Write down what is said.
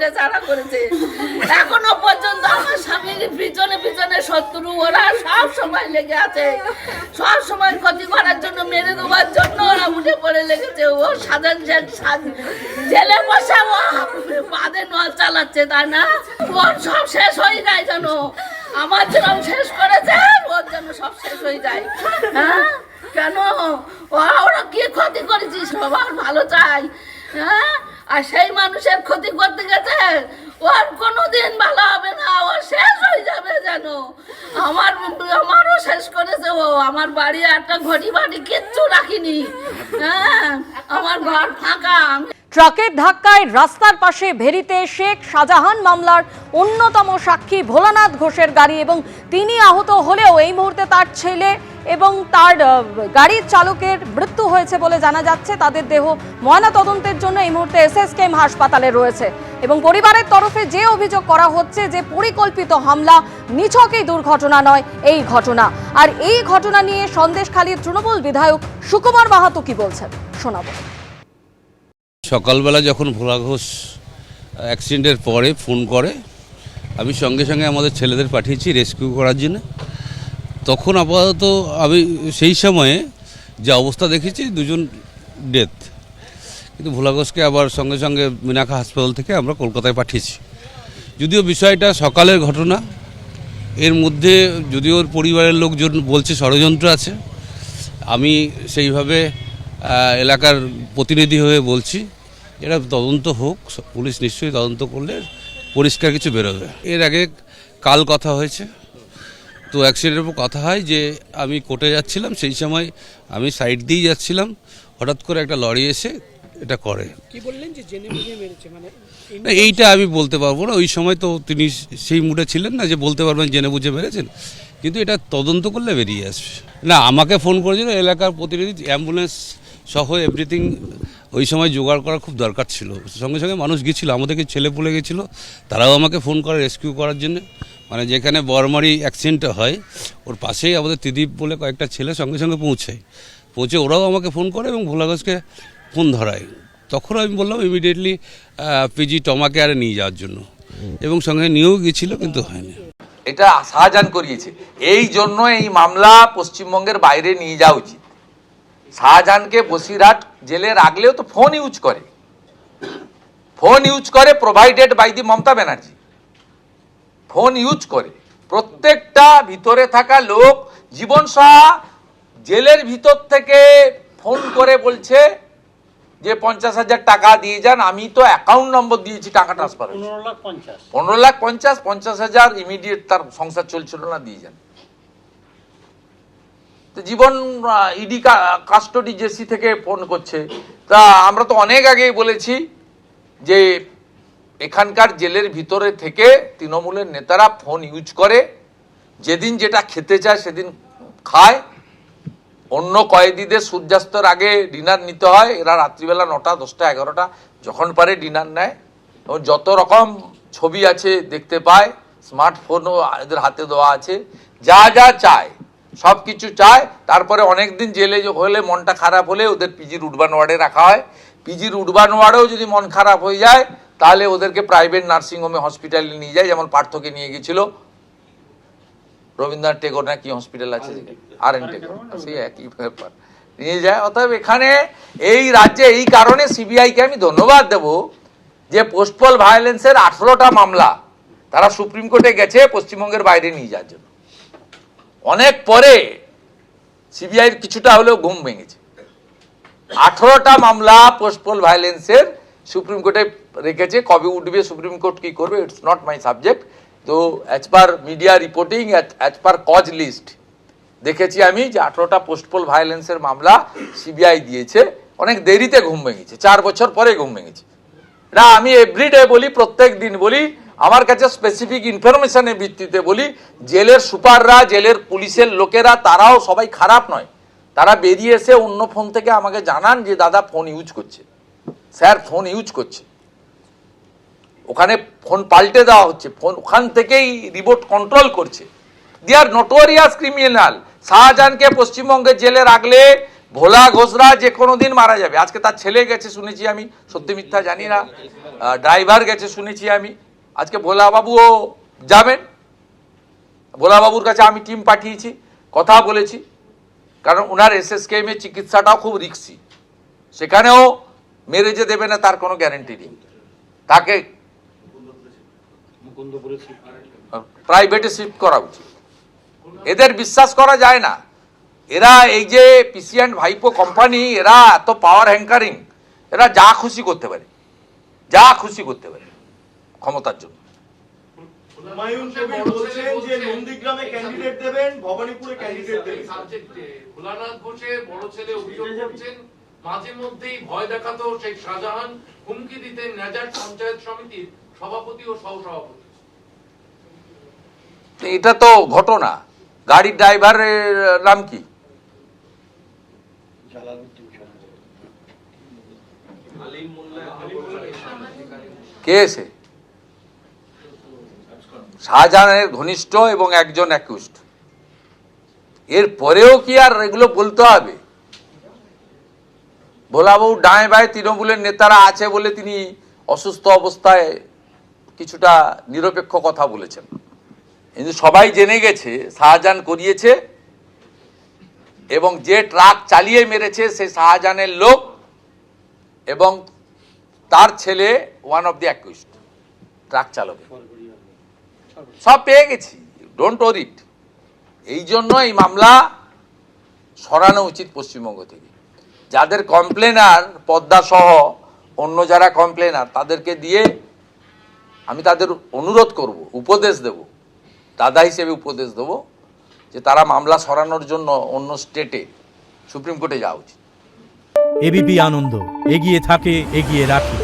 যারা করেছে, এখনও পর্যন্ত আমার স্বামীর পিছনে পিছনে শত্রু, ওরা সব সময় লেগে আছে। সব সময় ক্ষতি করার জন্য, মেরে দেওয়ার জন্য ওরা উঠে পড়ে লেগেছে। ও সাধারণ জেল- বসে, ও বাদে নল চালাচ্ছে, তাই না? ওর সব শেষ হয়ে যায় যেন। আমার যেরকম শেষ করেছে, ওর যেন সব শেষ হয়ে যায়। হ্যাঁ? কেন? ওরা কি ক্ষতি করেছিস সবার ভালো চাই। হ্যাঁ? আর সেই মানুষের ক্ষতি করতে গেছে, ওর কোনোদিন ভালো হবে না, ও শেষ হয়ে যাবে যেন। আমার আমারও শেষ করেছে ও, আমার বাড়ি একটা ঘড়ি বাড়ি কিচ্ছু রাখিনি। হ্যাঁ আমার ঘর ফাঁকা। ট্রাকের ধাক্কায় রাস্তার পাশে ভেরিতে শেখ শাহজাহান মামলার অন্যতম সাক্ষী ভোলানাথ ঘোষের গাড়ি এবং তিনি আহত হলেও এই মুহূর্তে তার ছেলে এবং তার গাড়ির চালকের মৃত্যু হয়েছে বলে জানা যাচ্ছে। তাদের দেহ ময়না তদন্তের জন্য এই মুহূর্তে এসএসকেএম হাসপাতালে রয়েছে। এবং পরিবারের তরফে যে অভিযোগ করা হচ্ছে যে পরিকল্পিত হামলা নিছকেই দুর্ঘটনা নয়, এই ঘটনা। আর এই ঘটনা নিয়ে সন্দেশখালীর তৃণমূল বিধায়ক সুকুমার মাহাতো কি বলছেন? শোনাবো। সকালবেলা যখন ভোলা ঘোষ অ্যাক্সিডেন্টের পরে ফোন করে, আমি সঙ্গে সঙ্গে আমাদের ছেলেদের পাঠিয়েছি রেস্কিউ করার জন্য। তখন আপাতত আমি সেই সময়ে যে অবস্থা দেখেছি, দুজন ডেথ কিন্তু ভোলা ঘোষকে আবার সঙ্গে সঙ্গে মিনাখা হাসপাতাল থেকে আমরা কলকাতায় পাঠিয়েছি। যদিও বিষয়টা সকালের ঘটনা, এর মধ্যে যদিও ওর পরিবারের লোকজন বলছে ষড়যন্ত্র আছে, আমি সেইভাবে এলাকার প্রতিনিধি হয়ে বলছি এটা তদন্ত হোক, পুলিশ নিশ্চয়ই তদন্ত করলে পরিষ্কার কিছু বেরোবে। এর আগে কাল কথা হয়েছে। তো অ্যাক্সিডেন্টের উপর কথা হয় যে আমি কোর্টে যাচ্ছিলাম সেই সময় আমি সাইড দিয়েই যাচ্ছিলাম। হঠাৎ করে একটা লরি এসে এটা করে। কি বললেন যে জেনে বুঝে মেরেছে? মানে না এইটা আমি বলতে পারব না। ওই সময় তো তিনি সেই মুডে ছিলেন না যে বলতে পারবেন জেনে বুঝে মেরেছেন। কিন্তু এটা তদন্ত করলে বেরিয়ে আসবে। না আমাকে ফোন করেছিল এলাকার প্রতিনিধি অ্যাম্বুলেন্স সহ এভরিথিং ওই সময় জোগাড় করা খুব দরকার ছিল। সঙ্গে সঙ্গে মানুষ গেছিল আমাদেরকে ছেলে পুলে গেছিল। তারাও আমাকে ফোন করে রেস্কিউ করার জন্য। মানে যেখানে বরমারি অ্যাক্সিডেন্টটা হয়, ওর পাশেই আমাদের ত্রিদীপ বলে কয়েকটা ছেলে সঙ্গে সঙ্গে পৌঁছায় পৌঁছে ওরাও আমাকে ফোন করে এবং ভোলাগঞ্জকে ফোন ধরায়। তখন আমি বললাম ইমিডিয়েটলি পিজি টমাকে কেয়ারে নিয়ে যাওয়ার জন্য। এবং সঙ্গে নিয়েও গিয়েছিল, কিন্তু হয়নি। এটা শাহজাহান করিয়েছে। এই জন্য এই মামলা পশ্চিমবঙ্গের বাইরে নিয়ে যাওয়া উচিত। শাহজাহানকে বসিরহাট জেলে রাখলেও তো ফোন ইউজ করে। ফোন ইউজ করে provided by the Mamata Banerjee. Phone use করে। প্রত্যেকটা ভিতরে থাকা লোক জীবন সাহা জেলের ভিতর থেকে ফোন করে বলছে যে পঞ্চাশ হাজার টাকা দিয়ে যান আমি তো অ্যাকাউন্ট নম্বর দিয়েছি টাকা ট্রান্সফার পনেরো লাখ পঞ্চাশ। পনেরো লাখ পঞ্চাশ পঞ্চাশ হাজার ইমিডিয়েট তার সংসার চলছিল না দিয়ে যান। তো জীবন ইডি কাস্টডি জেসি থেকে ফোন করছে। তা আমরা তো অনেক আগেই বলেছি যে এখানকার জেলের ভিতরে থেকে তৃণমূলের নেতারা ফোন ইউজ করে, যেদিন যেটা খেতে চায় সেদিন খায়। অন্য কয়েদিদের সূর্যাস্তর আগে ডিনার নিতে হয়, এরা রাত্রিবেলা নটা, দশটা, এগারোটা, যখন পারে ডিনার নেয়। এবং যত রকম ছবি আছে দেখতে পায়, স্মার্টফোনও এদের হাতে দেওয়া আছে, যা যা চায়, সব কিছু চায়। তারপরে অনেক দিন জেলে হলে মনটা খারাপ হলে ওদের পিজির উডবান ওয়ার্ডে রাখা হয়। পিজির উডবান ওয়ার্ডেও যদি মন খারাপ হয়ে যায় তাহলে ওদেরকে প্রাইভেট নার্সিংহোমে হসপিটালে নিয়ে যায় যেমন পার্থকে নিয়ে গেছিল রবীন্দ্রনাথ টেগোর না কি হসপিটাল আছে? আর এন টেগোর সেই একই ব্যাপার। নিয়ে যায়। অতএব এখানে এই রাজ্যে এই কারণে সিবিআইকে আমি ধন্যবাদ দেব যে পোস্টপল ভায়োলেন্সের আঠেরোটা মামলা তারা সুপ্রিম কোর্টে গেছে পশ্চিমবঙ্গের বাইরে নিয়ে যাওয়ার জন্য। অনেক পরে সিবিআইয়ের কিছুটা হলেও ঘুম ভেঙেছে। আঠেরোটা মামলা পোস্টপল ভায়োলেন্সের সুপ্রিম কোর্টে রেখেছে, কবে উঠবে সুপ্রিম কোর্ট কি করবে ইটস নট মাই সাবজেক্ট তো as per media reporting as per cause list দেখেছি আমি যে আঠেরোটা পোস্টপোল ভায়োলেন্সের মামলা সিবিআই দিয়েছে। অনেক দেরিতে ঘুম ভেঙেছে, চার বছর পরে ঘুম ভেঙেছে। এটা আমি এভরিডে বলি, প্রত্যেক দিন বলি, আমার কাছে স্পেসিফিক ইনফরমেশনের ভিত্তিতে বলি, জেলের সুপাররা, জেলের পুলিশের লোকেরা, তারাও সবাই খারাপ নয়। তারা বেরিয়ে এসে অন্য ফোন থেকে আমাকে জানান যে, দাদা ফোন ইউজ করছে। স্যার ফোন ইউজ করছে। ওখানে ফোন পাল্টে দেওয়া হচ্ছে, ফোন ওখান থেকেই রিমোট কন্ট্রোল করছে। দি আর নোটোরিয়াস ক্রিমিনাল শাহজাহানকে পশ্চিমবঙ্গে জেলে রাখলে ভোলা ঘোষরা যে কোনো দিন মারা যাবে। আজকে তার ছেলে গেছে শুনেছি আমি, সত্যি মিথ্যা জানি না। ড্রাইভার গেছে শুনেছি আমি। আজকে ভোলা বাবুও যাবেন। ভোলা বাবুর কাছে আমি টিম পাঠিয়েছি, কথা বলেছি। কারণ ওনার এসএসকেএম এর চিকিৎসাটাও খুব রিক্সি সেখানেও মেরে যে দেবে না তার কোনো গ্যারেন্টি নেই। তাকে প্রাইভেটে শিফট করা উচিত। এদের বিশ্বাস করা যায় না। এরা এই যে পিসিএন্ড ভাইপো কোম্পানি এরা এত পাওয়ার হ্যাঙ্কারিং এরা যা খুশি করতে পারে। যা খুশি করতে পারে। ক্ষমতার জন্য। হুমায়ুন কবির বলছেন যে নন্দীগ্রামে ক্যান্ডিডেট দেবেন ভবানীপুরে ক্যান্ডিডেট দেবেন। বড় ছেলে অভিযোগ করছেন। মাঝে মধ্যেই ভয় দেখাতো শেখ শাহজাহান হুমকি দিতেন নাজার পঞ্চায়েত সমিতির সভাপতি ও সহসভাপতি। এটা তো ঘটনা। গাড়ির ড্রাইভারের নাম কি? কে এসে? শাহজাহানের ঘনিষ্ঠ এবং একজন অ্যাকুস্ট এর পরেও কি আর এগুলো বলতে হবে? ভোলাবাবু ডাঁয়ে বাঁয়ে তৃণমূলের নেতারা আছে বলে তিনি অসুস্থ অবস্থায় কিছুটা নিরপেক্ষ কথা বলেছেন। কিন্তু সবাই জেনে গেছে, শাহজাহান করিয়েছে এবং যে ট্রাক চালিয়ে মেরেছে সে শাহজাহানের লোক এবং তার ছেলে one of the accused truck চালক সব পেয়ে গেছি ডোন্ট ওরিট এই জন্য এই মামলা সরানো উচিত পশ্চিমবঙ্গ থেকে। যাদের কমপ্লেনার পদ্মা সহ অন্য যারা কমপ্লেনার তাদেরকে দিয়ে আমি তাদের অনুরোধ করব, উপদেশ দেব। দাদা হিসেবে উপদেশ দেব যে তারা মামলা সরানোর জন্য অন্য স্টেটে সুপ্রিম কোর্টে যাওয়া উচিত। এবিপি আনন্দ, এগিয়ে থাকে, এগিয়ে রাখে।